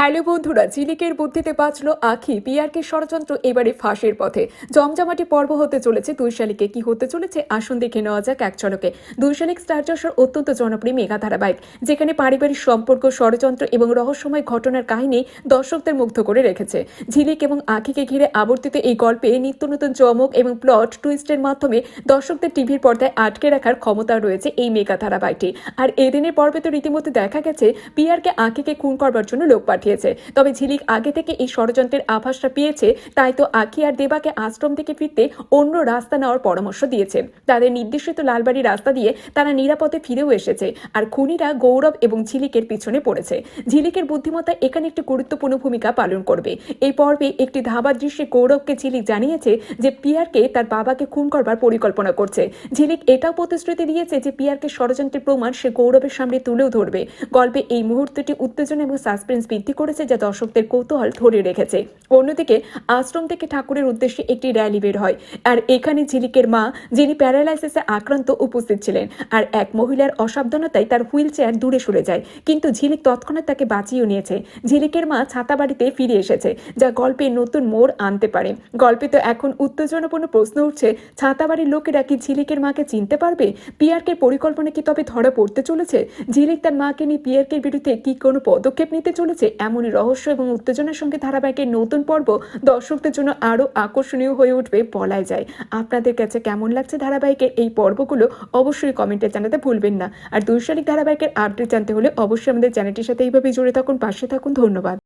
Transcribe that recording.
Hello বন্ধুরা ঝিলিকের বুদ্ধিতে বাঁচলো আখি। পিয়ারকে ষড়যন্ত্র এবারে ফাঁসের পথে। জমজমাটি পর্ব হতে চলেছে দুই শালিকে। কি হতে চলেছে? আসুন দেখে নেওয়া যাক এক ঝলকে। দুই শালিক স্টার অত্যন্ত জনপ্রিয় মেগা ধারাবাহিক যেখানে পারিবারিক সম্পর্ক, ষড়যন্ত্র এবং রহস্যময় ঘটনার কাহিনী দর্শকদের মুগ্ধ করে রেখেছে। ঝিলিক এবং আখিকে ঘিরে আবর্তিত এই গল্পে নিত্য নতুন চমক এবং প্লট টুইস্টের মাধ্যমে দর্শকদের টিভির পর্দায় আটকে রাখার ক্ষমতা রয়েছে এই মেগা ধারাবাহিকটি আর এদিনের পর্বে তো রীতিমতো দেখা গেছে, পিয়ারকে আখিকে খুন করবার জন্য লোক পাঠিয়েছে। তবে ঝিলিক আগে থেকে এই ষড়যন্ত্রের আভাসটা পেয়েছে, তাই তো আখি আর দেবাকে আশ্রম থেকে ফিরতে অন্য রাস্তা নেওয়ার পরামর্শ দিয়েছে। তাদের নির্দেশিত লালবাড়ি রাস্তা দিয়ে তারা নিরাপদে ফিরেও এসেছে, আর খুনিরা গৌরব এবং ঝিলিকের পিছনে পড়েছে। ঝিলিকের বুদ্ধিমত্তা এখানে একটি গুরুত্বপূর্ণ ভূমিকা পালন করবে। এই পর্বে একটি ধাবার দৃশ্যে গৌরবকে ঝিলিক জানিয়েছে যে পিয়ারকে তার বাবাকে খুন করবার পরিকল্পনা করছে। ঝিলিক এটাও প্রতিশ্রুতি দিয়েছে যে পিয়ারকে ষড়যন্ত্রের প্রমাণ সে গৌরবের সামনে তুলেও ধরবে। গল্পে এই মুহূর্তটি উত্তেজনা এবং সাসপেন্স বৃদ্ধি করেছে যা দর্শকদের কৌতূহল ধরে রেখেছে। অন্যদিকে, আশ্রম থেকে ঠাকুরের উদ্দেশ্যে একটি র্যালি বের হয়। আর এখানে ঝিলিকের মা, যিনি প্যারালাইসিসে আক্রান্ত উপস্থিত ছিলেন, আর এক মহিলার অসাবধানতায় তার হুইল চেয়ার দূরে সরে যায়। কিন্তু ঝিলিক তৎক্ষণাৎ তাকে বাঁচিয়েও নিয়েছে। ঝিলিকের মা ছাতা বাড়িতে ফিরে এসেছে, যা গল্পে নতুন মোড় আনতে পারে। গল্পে তো এখন উত্তেজনাপূর্ণ প্রশ্ন উঠছে ছাতা বাড়ির লোকেরা কি ঝিলিকের মাকে চিনতে পারবে? পিয়ারকে পরিকল্পনা কি তবে ধরা পড়তে চলেছে? ঝিলিক তার মাকে নিয়ে পিয়ারকের বিরুদ্ধে কি কোনো পদক্ষেপ নিতে চলেছে এমনই রহস্য এবং উত্তেজনার সঙ্গে ধারাবাহিকের নতুন পর্ব দর্শকদের জন্য আরও আকর্ষণীয় হয়ে উঠবে বলাই যায়। আপনাদের কাছে কেমন লাগছে ধারাবাহিকের এই পর্বগুলো? অবশ্যই কমেন্টে জানাতে ভুলবেন না। আর দুই শালিক ধারাবাহিকের আপডেট জানতে হলে অবশ্যই আমাদের চ্যানেলটির সাথে এইভাবে জুড়ে থাকুন। পাশে থাকুন। ধন্যবাদ।